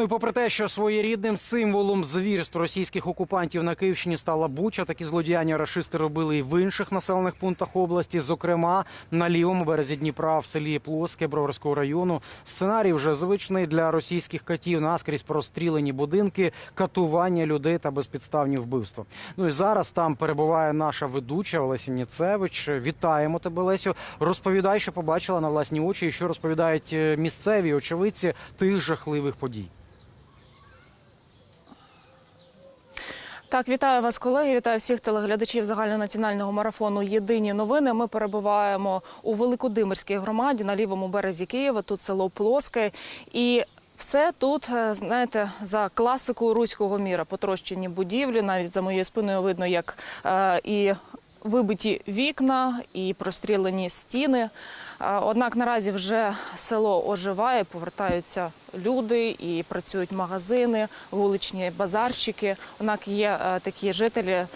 Ну і попри те, що своєрідним символом звірств російських окупантів на Київщині стала Буча, такі злодіяння рашисти робили і в інших населених пунктах області, зокрема на лівому березі Дніпра в селі Плоске Броварського району. Сценарій вже звичний для російських катів наскрізь прострілені будинки, катування людей та безпідставні вбивства. Ну і зараз там перебуває наша ведуча Олеся Ніцевич. Вітаємо тебе, Лесю. Розповідай, що побачила на власні очі, і що розповідають е, місцеві очевидці тих жахливих подій. Так, вітаю вас, колеги. Вітаю всіх телеглядачів загальнонаціонального марафону Єдині новини. Ми перебуваємо у Великодимирській громаді на лівому березі Києва. Тут село Плоске. І все тут, е, знаєте, за класикою руського міра. Потрощені будівлі. Навіть за моєю спиною видно, як е, і вибиті вікна, і прострілені стіни. Однак наразі вже село оживає, повертаються люди і працюють магазини, вуличні базарчики. Однак є е, такі жителі,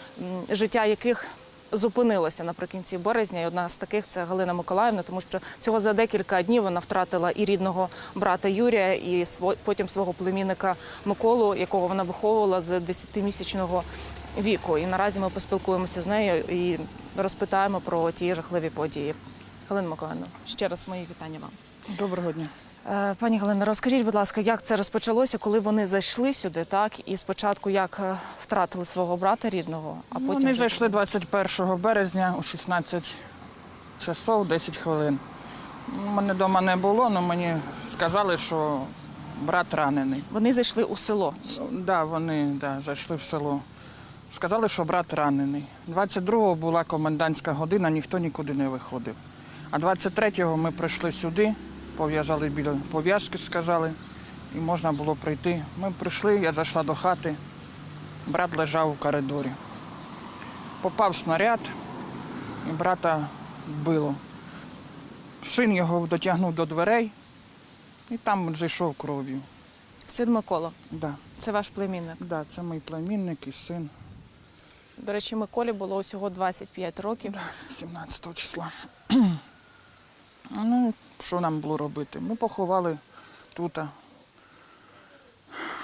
життя яких зупинилося наприкінці березня. І одна з таких це Галина Миколаївна, тому що всього за декілька днів вона втратила і рідного брата Юрія, і потім свого племінника Миколу, якого вона виховувала з 10-місячного віку. І наразі ми поспілкуємося з нею і розпитаємо про ті жахливі події. Галина Миколаївна, ще раз мої вітання вам. Доброго дня. Е, Пані Галина, розкажіть, будь ласка, як це розпочалося, коли вони зайшли сюди, так? І спочатку як е, втратили свого брата рідного, а потім Ну, Вони вже- зайшли 21 березня о 16 часов 10 хвилин. Ну, Мене вдома не було, але мені сказали, що брат ранений. Вони зайшли у село. Да, вони да, зайшли в село. Сказали, що брат ранений. 22-го була комендантська година, ніхто нікуди не виходив. А 23-го ми прийшли сюди, пов'язали біля пов'язки, сказали, і можна було прийти. Ми прийшли, я зайшла до хати, брат лежав у коридорі. Попав снаряд, і брата вбило. Син його дотягнув до дверей і там зайшов кров'ю. Син Микола, Да. це ваш племінник. Да, це мій племінник і син До речі, Миколі було усього 25 років. 17 числа. ну, що нам було робити? Ми поховали тут.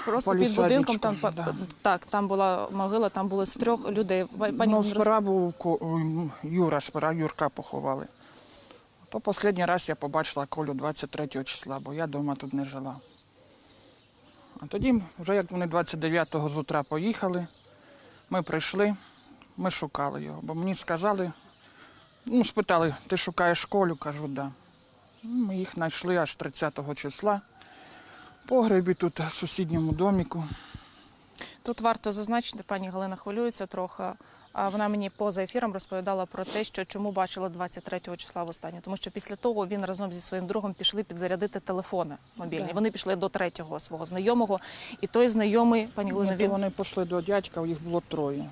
Просто під будинком там да. так, там була могила, там було з трьох людей. Пані ну, спора був Юра, спора Юрка поховали. То останній раз я побачила Колю 23 числа, бо я вдома тут не жила. А тоді, вже як вони 29-го з утра поїхали, ми прийшли, ми шукали його. Бо мені сказали, ну, спитали, ти шукаєш Колю? Кажу, так. Да. Ми їх знайшли аж 30-го числа. В погребі тут, в сусідньому доміку. Тут варто зазначити, пані Галина хвилюється трохи. А вона мені поза ефіром розповідала про те, що чому бачила 23 числа востаннє. Тому що після того він разом зі своїм другом пішли підзарядити телефони мобільні. Да. Вони пішли до третього свого знайомого, і той знайомий, пані Галина, Ні, він вони пішли до дядька, їх було троє.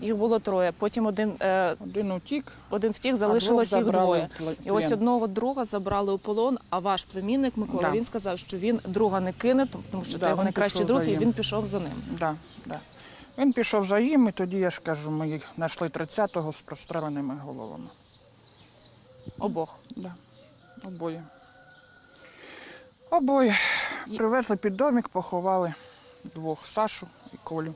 Їх було троє. Потім один, е, Один утік, один втік, залишилось їх забрали двоє. в плен. І ось одного друга забрали у полон. А ваш племінник Микола Да. він сказав, що він друга не кине, тому що Да, це його він найкращий пішов друг, за і ним. він пішов за ним. Да, да. Він пішов за їм, і тоді я ж кажу, ми їх знайшли 30-го з простреленими головами. Обох. Да. Обоє. Обоє. І- Привезли під домик, поховали двох Сашу і Колю.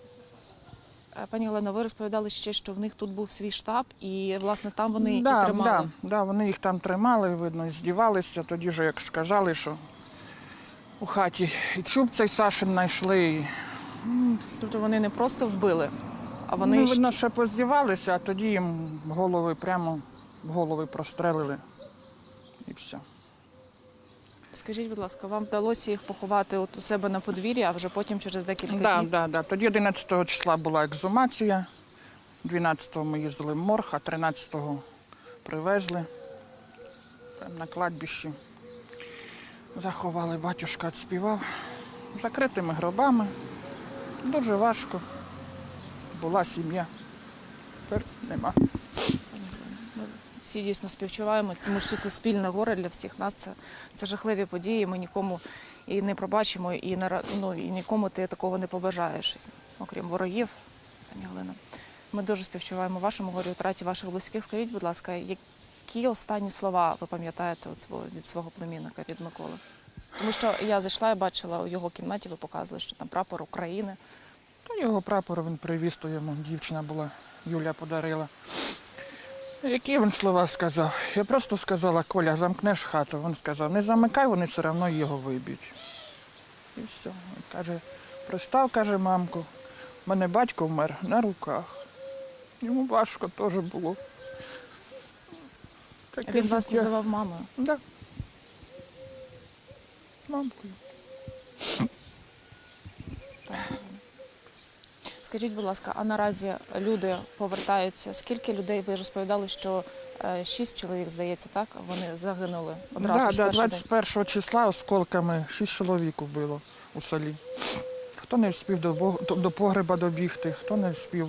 Е, Пані Олено, ви розповідали ще, що в них тут був свій штаб, і власне там вони да, і тримали. Да, да, вони їх там тримали, видно, здівалися. Тоді ж, як сказали, що у хаті і чуб цей Сашин знайшли. І... Тобто вони не просто вбили, а вони ну, видно, ще поздівалися, а тоді їм голови прямо голови прострелили. І все. Скажіть, будь ласка, вам вдалося їх поховати от у себе на подвір'ї, а вже потім через декілька Да, днів? да, да. Тоді 11 числа була екзумація, 12-го ми їздили в морг, а 13-го привезли Прям на кладбищі. Заховали, батюшка відспівав. Закритими гробами. Дуже важко. Була сім'я. Тепер нема. Всі дійсно співчуваємо, тому що це спільне горе для всіх нас. Це, це жахливі події. Ми нікому і не пробачимо, і не ра- ну, і нікому ти такого не побажаєш, окрім ворогів. Пані Галина, ми дуже співчуваємо вашому горі, втраті ваших близьких. Скажіть, будь ласка, які останні слова ви пам'ятаєте від свого племінника, від Миколи? Тому що я зайшла і бачила у його кімнаті, ви показували, що там прапор України. Його прапор він привіз, то йому дівчина була, Юля подарила. Які він слова сказав? Я просто сказала, Коля, замкнеш хату. Він сказав, не замикай, вони все одно його виб'ють. І все. Він каже, пристав, каже, мамку, в мене батько вмер на руках. Йому важко теж було. Таке Він вас життя. називав мамою. Да. Мамкою. Скажіть, будь ласка, а наразі люди повертаються? Скільки людей ви розповідали, що е, шість чоловік, здається, так? Вони загинули одразу Да, да, день. 21 числа осколками шість чоловік убило у селі. Хто не встиг до, до- до погреба добігти, хто не встиг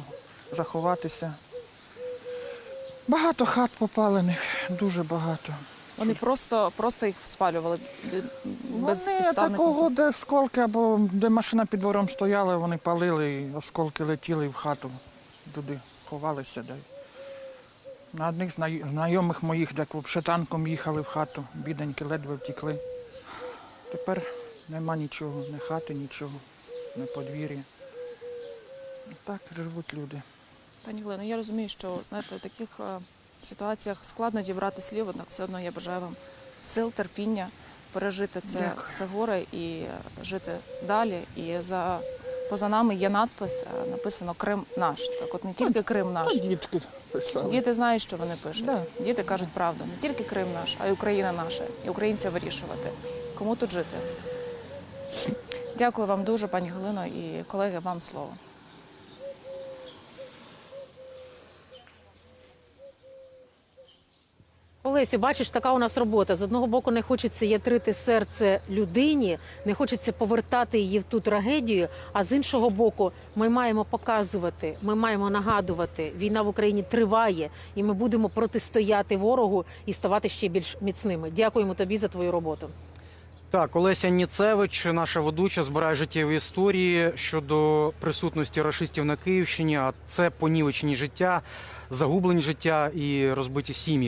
заховатися. Багато хат попалених, дуже багато. Вони просто, просто їх спалювали б- без вони такого, де осколки, або де машина під двором стояла, вони палили, і осколки летіли в хату, туди ховалися. Де. На одних знайомих моїх, де взагалі танком їхали в хату, біденьки ледве втікли. Тепер нема нічого, ні хати, нічого, ні подвір'я. Так живуть люди. Пані Глино, я розумію, що знаєте, таких е, ситуаціях складно дібрати слів, однак все одно я бажаю вам сил, терпіння пережити це, Дякую. це горе і жити далі. І за поза нами є надпис, е, написано Крим наш. Так, от не тільки Крим наш. Дітки писали. Діти знають, що вони пишуть. Да. Діти кажуть правду. Не тільки Крим наш, а й Україна наша. І українця вирішувати. Кому тут жити? Дякую вам дуже, пані Галино, і колеги, вам слово. Олесю, бачиш, така у нас робота. З одного боку, не хочеться ятрити серце людині, не хочеться повертати її в ту трагедію. А з іншого боку, ми маємо показувати, ми маємо нагадувати, війна в Україні триває, і ми будемо протистояти ворогу і ставати ще більш міцними. Дякуємо тобі за твою роботу. Так, Олеся Ніцевич, наша ведуча, збирає життєві історії щодо присутності рашистів на Київщині. А це понівечені життя, загублені життя і розбиті сім'ї.